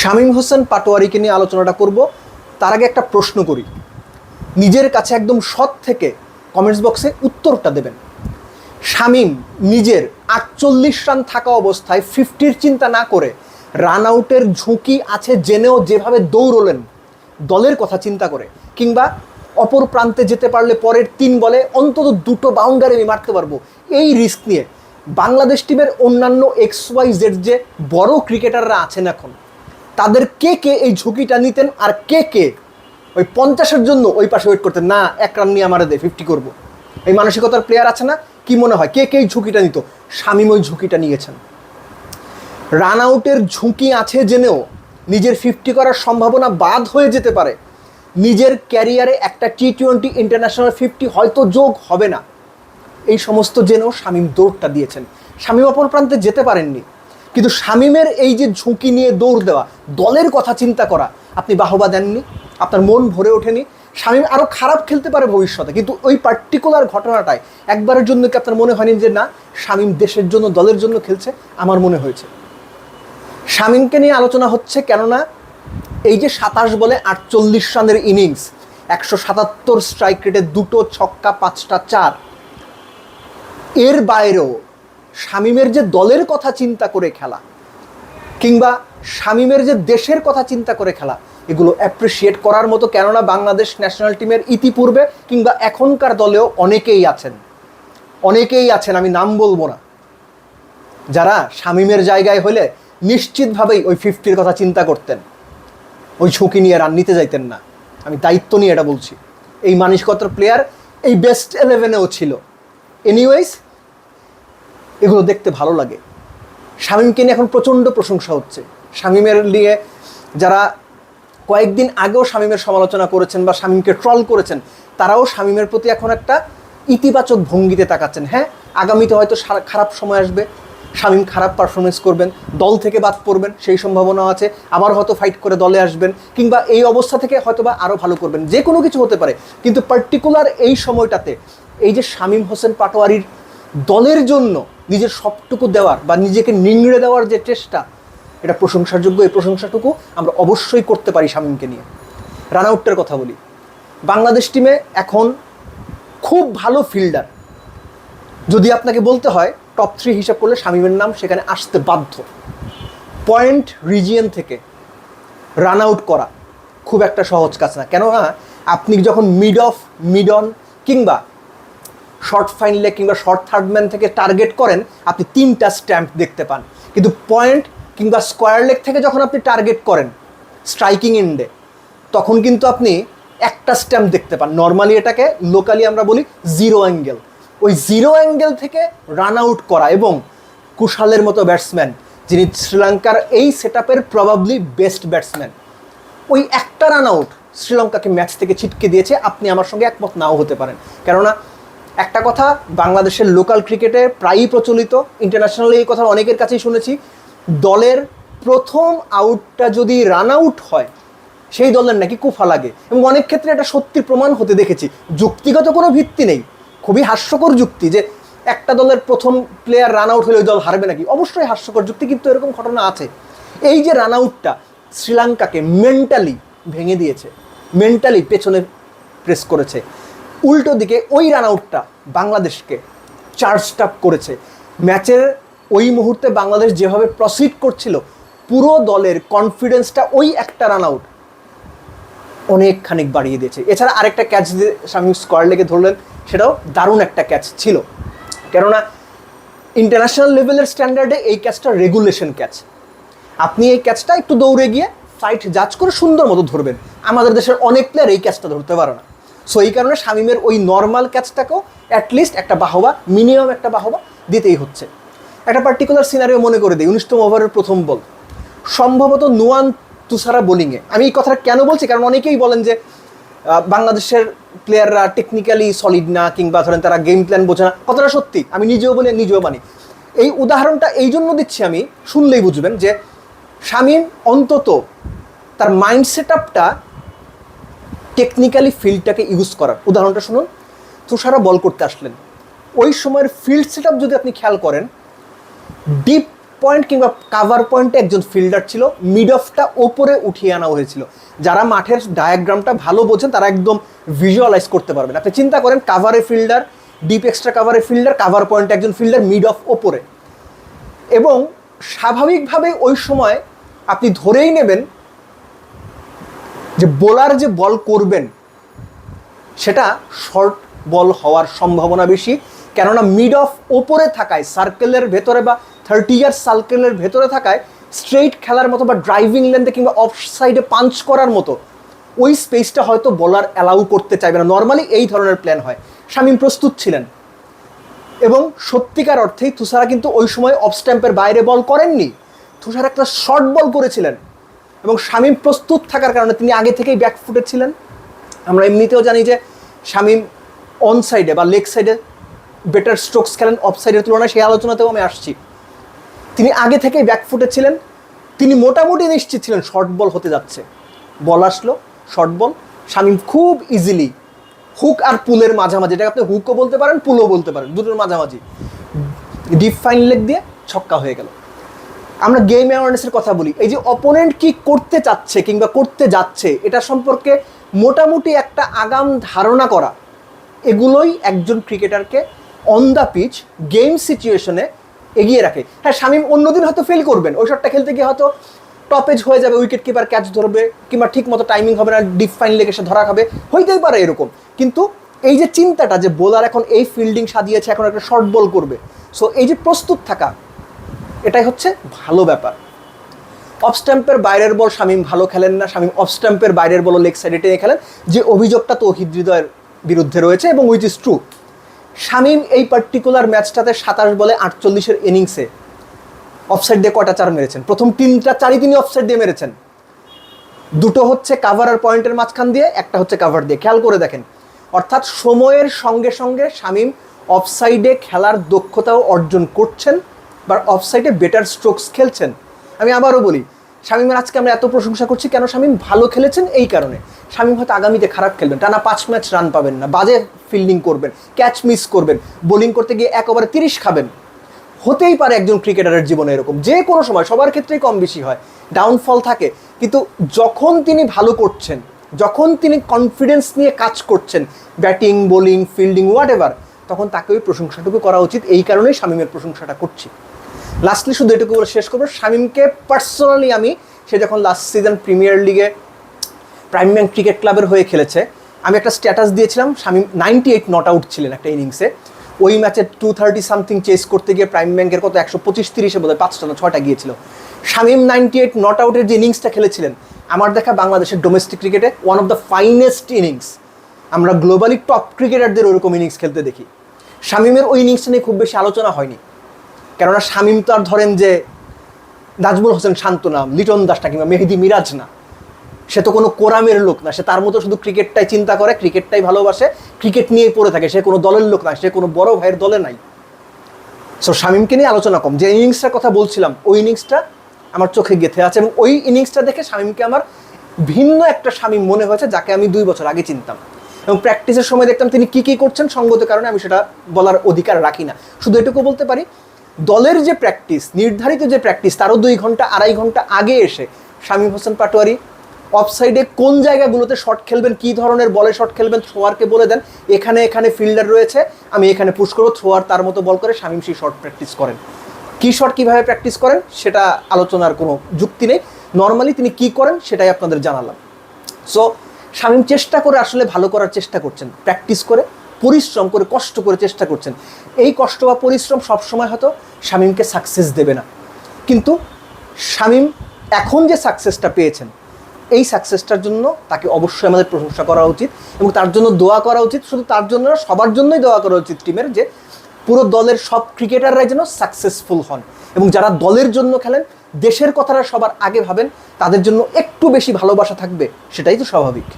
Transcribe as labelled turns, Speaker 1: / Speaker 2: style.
Speaker 1: শামীম হোসেন পাটোয়ারিকে নিয়ে আলোচনাটা করব। তার আগে একটা প্রশ্ন করি। নিজের কাছে একদম সৎ থেকে কমেন্টস বক্সে উত্তরটা দেবেন। শামীম নিজের আটচল্লিশ রান থাকা অবস্থায় ফিফটির চিন্তা না করে রান আউটের ঝুঁকি আছে জেনেও যেভাবে দৌড়লেন, দলের কথা চিন্তা করে কিংবা অপর প্রান্তে যেতে পারলে পরের তিন বলে অন্তত দুটো বাউন্ডারি আমি মারতে পারব। এই রিস্ক নিয়ে বাংলাদেশ টিমের অন্যান্য এক্স ওয়াই জেড যে বড় ক্রিকেটাররা আছেন এখন তাদের কে কে এই ঝুঁকিটা নিতেন আর কে কে ওই পঞ্চাশের জন্য ওই পাশে ওয়েট করতেন? না, এক রান নিয়ে আমার দে ফিফটি করব। এই মানসিকতার প্লেয়ার আছে না? কি মনে হয়? কে কে এই ঝুঁকিটা নিত? শামীম ওই ঝুঁকিটা নিয়েছেন। রান আউটের ঝুঁকি আছে জেনেও নিজের ফিফটি করার সম্ভাবনা বাদ হয়ে যেতে পারে। নিজের ক্যারিয়ারে একটা টি টোয়েন্টি ইন্টারন্যাশনাল ফিফটি হয়তো যোগ হবে না। এই সমস্ত জেনেও শামীম দৌড়টা দিয়েছেন। শামীম অপর প্রান্তে যেতে পারেননি। কিন্তু শামীমের এই যে ঝুঁকি নিয়ে দৌড় দেওয়া, দলের কথা চিন্তা করা, আপনি বাহবা দেননি, আপনার মন ভরে ওঠেনি, শামীম আরও খারাপ খেলতে পারে ভবিষ্যতে, কিন্তু ওই পার্টিকুলার ঘটনাটায় একবারের জন্য কি আপনার মনে হয়নি যে না, শামীম দেশের জন্য, দলের জন্য খেলছে? আমার মনে হয়েছে। শামীমকে নিয়ে আলোচনা হচ্ছে কেননা এই যে সাতাশ বলে আটচল্লিশ রানের ইনিংস একশো সাতাত্তর স্ট্রাইক রেটে দুটো ছক্কা, পাঁচটা চার। এর বাইরেও শামীমের যে দলের কথা চিন্তা করে খেলা, কিংবা শামীমের যে দেশের কথা চিন্তা করে খেলা, এগুলো অ্যাপ্রিসিয়েট করার মতো কেননা বাংলাদেশ ন্যাশনাল টিমের ইতিপূর্বে কিংবা এখনকার দলেও অনেকেই আছেন। অনেকেই আছেন, আমি নাম বলব না। যারা শামীমের জায়গায় হলে নিশ্চিতভাবেই ওই ফিফটির কথা চিন্তা করতেন। ওই ঝুঁকি নিয়ে রান নিতে যাইতেন না। আমি দায়িত্ব নিয়ে এটা বলছি। এই মানসিকতার প্লেয়ার এই বেস্ট ইলেভেনেও ছিল। এনিওয়েজ এগুলো দেখতে ভালো লাগে। শামীমকে নিয়ে এখন প্রচণ্ড প্রশংসা হচ্ছে। শামীমের নিয়ে যারা কয়েকদিন আগেও শামীমের সমালোচনা করেছেন বা শামীমকে ট্রল করেছেন, তারাও শামীমের প্রতি এখন একটা ইতিবাচক ভঙ্গিতে তাকাচ্ছেন। হ্যাঁ আগামীতে হয়তো খারাপ সময় আসবে, শামীম খারাপ পারফরমেন্স করবেন, দল থেকে বাদ পড়বেন, সেই সম্ভাবনা আছে, আবার হয়তো ফাইট করে দলে আসবেন, কিংবা এই অবস্থা থেকে হয়তো বা আরও ভালো করবেন, যে কোনো কিছু হতে পারে। কিন্তু পার্টিকুলার এই সময়টাতে এই যে শামীম হোসেন পাটোয়ারির দলের জন্য নিজের সবটুকু দেওয়ার বা নিজেকে নিংড়ে দেওয়ার যে চেষ্টা, এটা প্রশংসার যোগ্য এই প্রশংসাটুকু আমরা অবশ্যই করতে পারি শামীমকে নিয়ে। রান আউটের কথা বলি। বাংলাদেশ টিমে এখন খুব ভালো ফিল্ডার। যদি আপনাকে বলতে হয়, টপ থ্রি হিসাব করলে শামীমের নাম সেখানে আসতে বাধ্য। পয়েন্ট রিজিয়ন থেকে রান আউট করা খুব একটা সহজ কাজ না। কেননা, আপনি যখন মিড অফ মিড অন কিংবা শর্ট ফাইন কিংবা শর্ট থার্ড ম্যান থেকে টার্গেট করেন, আপনি তিনটা স্ট্যাম্প দেখতে পান। কিন্তু পয়েন্ট কিংবা স্কোয়ার লেগ থেকে যখন আপনি টার্গেট করেন স্ট্রাইকিং এন্ডে তখন কিন্তু আপনি একটা স্ট্যাম্প দেখতে পান। নর্মালি এটাকে লোকালি আমরা বলি জিরো অ্যাঙ্গেল ওই জিরো অ্যাঙ্গেল থেকে রান আউট করা এবং কুশালের মতো ব্যাটসম্যান যিনি শ্রীলঙ্কার এই সেট আপের প্রবাবলি বেস্ট ব্যাটসম্যান ওই একটা রান আউট শ্রীলঙ্কাকে ম্যাচ থেকে ছিটকে দিয়েছে, আপনি আমার সঙ্গে একমত নাও হতে পারেন। কেননা একটা কথা, বাংলাদেশের লোকাল ক্রিকেটে প্রায়ই প্রচলিত ইন্টারন্যাশনালি এই কথা অনেকের কাছেই শুনেছি, দলের প্রথম আউটটা যদি রান আউট হয়, সেই দলের নাকি কুফা লাগে। এবং অনেক ক্ষেত্রে এটা সত্যি প্রমাণ হতে দেখেছি। যুক্তিগত কোনো ভিত্তি নেই। খুবই হাস্যকর যুক্তি যে একটা দলের প্রথম প্লেয়ার রান আউট হলে ওই দল হারবে নাকি। অবশ্যই হাস্যকর যুক্তি, কিন্তু এরকম ঘটনা আছে। এই যে রান আউটটা শ্রীলঙ্কাকে মেন্টালি ভেঙে দিয়েছে মেন্টালি পেছনে প্রেস করেছে। উল্টো দিকে ওই রান আউটটা বাংলাদেশকে চার্জড করেছে। ম্যাচের ওই মুহূর্তে বাংলাদেশ যেভাবে প্রসিড করছিল, পুরো দলের কনফিডেন্সটা ওই একটা রান আউট অনেক খানিক বাড়িয়ে দিয়েছে। এছাড়া আরেকটা ক্যাচ দিয়ে স্বামী স্কোয়ার লেগে ধরলেন, সেটাও দারুণ একটা ক্যাচ ছিল। কেননা ইন্টারন্যাশনাল লেভেলের স্ট্যান্ডার্ডে এই ক্যাচটা রেগুলেশন ক্যাচ আপনি এই ক্যাচটা একটু দৌড়ে গিয়ে সাইট জাজ করে সুন্দর মতো ধরবেন। আমাদের দেশের অনেক প্লেয়ার এই ক্যাচটা ধরতে পারে না। সো এই কারণে শামিমের ওই নর্মাল ক্যাচটাকেও অ্যাটলিস্ট একটা বাহবা মিনিমাম একটা বাহবা দিতেই হচ্ছে। একটা পার্টিকুলার সিনারিও মনে করে দিই, উনিশতম ওভারের প্রথম বল সম্ভবত নুয়ান তুষারা বোলিংয়ে আমি এই কথাটা কেন বলছি? কারণ অনেকেই বলেন যে বাংলাদেশের প্লেয়াররা টেকনিক্যালি সলিড না, কিংবা ধরেন তারা গেম প্ল্যান বোঝে না। কথাটা সত্যি, আমি নিজেও বলি, নিজেও মানি। এই উদাহরণটা এই জন্য দিচ্ছি আমি, শুনলেই বুঝবেন যে, শামীম অন্তত তার মাইন্ড সেট আপটা টেকনিক্যালি ফিল্ডটাকে ইউজ করার। উদাহরণটা শুনুন। তুষারা বল করতে আসলেন। ওই সময়ের ফিল্ড সেট যদি আপনি খেয়াল করেন ডিপ পয়েন্ট কিংবা কাভার পয়েন্টে একজন ফিল্ডার ছিল মিড অফটা ওপরে উঠিয়ে আনা হয়েছিল। যারা মাঠের ডায়াগ্রামটা ভালো বোঝেন, তারা একদম ভিজুয়ালাইজ করতে পারবেন। আপনি চিন্তা করেন কাভারে ফিল্ডার ডিপ এক্সট্রা কাভারে ফিল্ডার কাভার পয়েন্টে একজন ফিল্ডার মিড অফ ওপরে। এবং স্বাভাবিকভাবে ওই সময় আপনি ধরেই নেবেন যে বোলার যে বল করবেন, সেটা শর্ট বল হওয়ার সম্ভাবনা বেশি। কেননা মিড অফ ওপরে থাকায় সার্কেলের ভেতরে বা থার্টি ইয়ার সার্কেলের ভেতরে থাকায় স্ট্রেইট খেলার মতো বা ড্রাইভিং লেন্থে কিংবা অফ সাইডে পাঞ্চ করার মতো, ওই স্পেসটা হয়তো বলার অ্যালাউ করতে চাইবে না। নর্মালি এই ধরনের প্ল্যান হয়। শামীম প্রস্তুত ছিলেন। এবং সত্যিকার অর্থেই তুষারা কিন্তু ওই সময় অফ স্ট্যাম্পের বাইরে বল করেননি। তুষার একটা শর্ট বল করেছিলেন। এবং শামীম প্রস্তুত থাকার কারণে তিনি আগে থেকেই ব্যাকফুটে ছিলেন। আমরা এমনিতেও জানি যে শামীম অন সাইডে বা লেগ সাইডে বেটার স্ট্রোকস খেলেন অফ সাইডের তুলনায় সেই আলোচনাতেও আমি আসছি। তিনি আগে থেকেই ব্যাকফুটে ছিলেন। তিনি মোটামুটি নিশ্চিত ছিলেন শর্ট বল হতে যাচ্ছে। বল আসলো শর্ট বল শামীম খুব ইজিলি হুক আর পুলের মাঝামাঝি, এটাকে আপনি হুকও বলতে পারেন পুলও বলতে পারেন, দুটোর মাঝামাঝি। ডিপ ফাইন লেগ দিয়ে ছক্কা হয়ে গেল। আমরা গেম অ্যাওয়ারনেসের কথা বলি। এই যে অপোনেন্ট কি করতে চাচ্ছে কিংবা করতে যাচ্ছে, এটা সম্পর্কে মোটামুটি একটা আগাম ধারণা করা। এগুলোই একজন ক্রিকেটারকে অন দ্য পিচ গেম সিচুয়েশনে এগিয়ে রাখে। হ্যাঁ শামীম, অন্যদিন হয়তো ফেল করবেন। ওই শটটা খেলতে গিয়ে হয়তো টপেজ হয়ে যাবে উইকেট কিপার ক্যাচ ধরবে, কিংবা ঠিক মতো টাইমিং হবে না ডিপ ফাইন লেগে সে ধরা খাবে। হইতেই পারে এরকম। কিন্তু এই যে চিন্তাটা যে বোলার এখন এই ফিল্ডিং সাজিয়েছে, এখন একটা শর্ট বল করবে। সো এই যে প্রস্তুত থাকা এটাই হচ্ছে ভালো ব্যাপার। অফ স্ট্যাম্পের বাইরের বল শামীম ভালো খেলেন না, শামীম অফ স্ট্যাম্পের বাইরের বল লেগ সাইডে টেনে খেলেন। যে অভিযোগটা তো হৃদয়ের বিরুদ্ধে রয়েছে এবং উইচ ইজ ট্রু শামীম এই পার্টিকুলার ম্যাচটাতে সাতাশ বলে আটচল্লিশের ইনিংসে অফসাইড দিয়ে কটা চার মেরেছেন? প্রথম তিনটা চারই তিনি অফসাইড দিয়ে মেরেছেন। দুটো হচ্ছে কাভার আর পয়েন্টের মাঝখান দিয়ে, একটা হচ্ছে কাভার দিয়ে। খেয়াল করে দেখেন, অর্থাৎ সময়ের সঙ্গে সঙ্গে শামীম অফসাইডে খেলার দক্ষতাও অর্জন করছেন। বা অফসাইডে বেটার স্ট্রোকস খেলছেন। আমি আবারও বলি, শামীমের আজকে আমরা এত প্রশংসা করছি কেন শামীম ভালো খেলেছেন এই কারণে। শামীম হয়তো আগামীতে খারাপ খেলবেন, টানা পাঁচ ম্যাচ রান পাবেন না, বাজে ফিল্ডিং করবেন ক্যাচ মিস করবেন বোলিং করতে গিয়ে এক ওভারে তিরিশ খাবেন। হতেই পারে একজন ক্রিকেটারের জীবনে এরকম, যে কোনো সময়, সবার ক্ষেত্রেই কম বেশি হয় ডাউনফল থাকে, কিন্তু যখন তিনি ভালো করছেন, যখন তিনি কনফিডেন্স নিয়ে কাজ করছেন batting bowling fielding whatever তখন তাকে ওই প্রশংসাটুকু করা উচিত, এই কারণেই শামীমের প্রশংসাটা করছি। লাস্টলি শুধু এটুকু বলে শেষ করব, শামিমকে পার্সোনালি আমি, সে যখন লাস্ট সিজন প্রিমিয়ার লিগে প্রাইম ব্যাংক ক্রিকেট ক্লাবের হয়ে খেলেছে, আমি একটা স্ট্যাটাস দিয়েছিলাম, Shamim ninety eight not out ছিলেন একটা ইনিংসে ওই ম্যাচে টু থার্টি সামথিং চেস করতে গিয়ে প্রাইম ব্যাংকের কত, একশো পঁচিশ তিরিশে বোধহয় পাঁচটা না ছটা গিয়েছিল। শামীম নাইনটি এইট নট আউটের যে ইনিংসটা খেলেছিলেন, আমার দেখা বাংলাদেশের ডোমেস্টিক ক্রিকেটে one of the finest innings আমরা গ্লোবালি টপ ক্রিকেটারদের ওরকম ইনিংস খেলতে দেখি। শামীমের ওই ইনিংসটা নিয়ে খুব বেশি আলোচনা হয়নি। কেননা শামীম তো আর ধরেন যে নাজমুল হোসেন শান্তনা, লিটন দাসটা কিংবা মেহেদি মিরাজ না। সে তো কোনো কোরামের লোক না, সে তার মতো শুধু ক্রিকেটটাই চিন্তা করে, ক্রিকেটটাই ভালোবাসে, ক্রিকেট নিয়ে পড়ে থাকে, সে কোনো দলের লোক না, সে কোনো বড় ভাইয়ের দলে নাই। সো শামীমকে নিয়ে আলোচনা কম। যে ইনিংসটার কথা বলছিলাম, ওই ইনিংসটা আমার চোখে গেথে আছে এবং ওই ইনিংসটা দেখে শামীমকে আমার ভিন্ন একটা শামীম মনে হয়েছে, যাকে আমি দুই বছর আগে চিনতাম। এবং প্র্যাকটিসের সময় দেখতাম তিনি কী কী করছেন সঙ্গত কারণে আমি সেটা বলার অধিকার রাখি না। শুধু এটুকু বলতে পারি দলের যে প্র্যাকটিস নির্ধারিত যে প্র্যাকটিস তারও দুই ঘণ্টা, আড়াই ঘণ্টা আগে এসে শামীম হোসেন পাটোয়ারি অফসাইডে কোন জায়গাগুলোতে শট খেলবেন, কী ধরনের বলে শট খেলবেন থ্রোয়ারকে বলে দেন, এখানে এখানে ফিল্ডার রয়েছে, আমি এখানে পুশ করব থ্রোয়ার তার মতো বল করে শামীম সেই শট প্র্যাকটিস করেন। কী শট কীভাবে প্র্যাকটিস করেন, সেটা আলোচনার কোনো যুক্তি নেই। নর্মালি তিনি কী করেন, সেটাই আপনাদের জানালাম। সো শামীম চেষ্টা করে আসলে ভালো করার চেষ্টা করছেন প্র্যাকটিস করে। পরিশ্রম করে কষ্ট করে চেষ্টা করছেন। এই কষ্ট বা পরিশ্রম সবসময় হয়তো শামীমকে সাকসেস দেবে না। কিন্তু শামীম এখন যে সাকসেসটা পেয়েছেন এই সাকসেসটার জন্য তাকে অবশ্যই আমাদের প্রশংসা করা উচিত এবং তার জন্য দোয়া করা উচিত। শুধু তার জন্য না, সবার জন্যই দোয়া করা উচিত টিমের যে পুরো দলের সব ক্রিকেটাররাই যেন সাকসেসফুল হন এবং যারা দলের জন্য খেলেন দেশের কথাটা সবার আগে ভাবেন তাদের জন্য একটু বেশি ভালোবাসা থাকবে সেটাই তো স্বাভাবিক।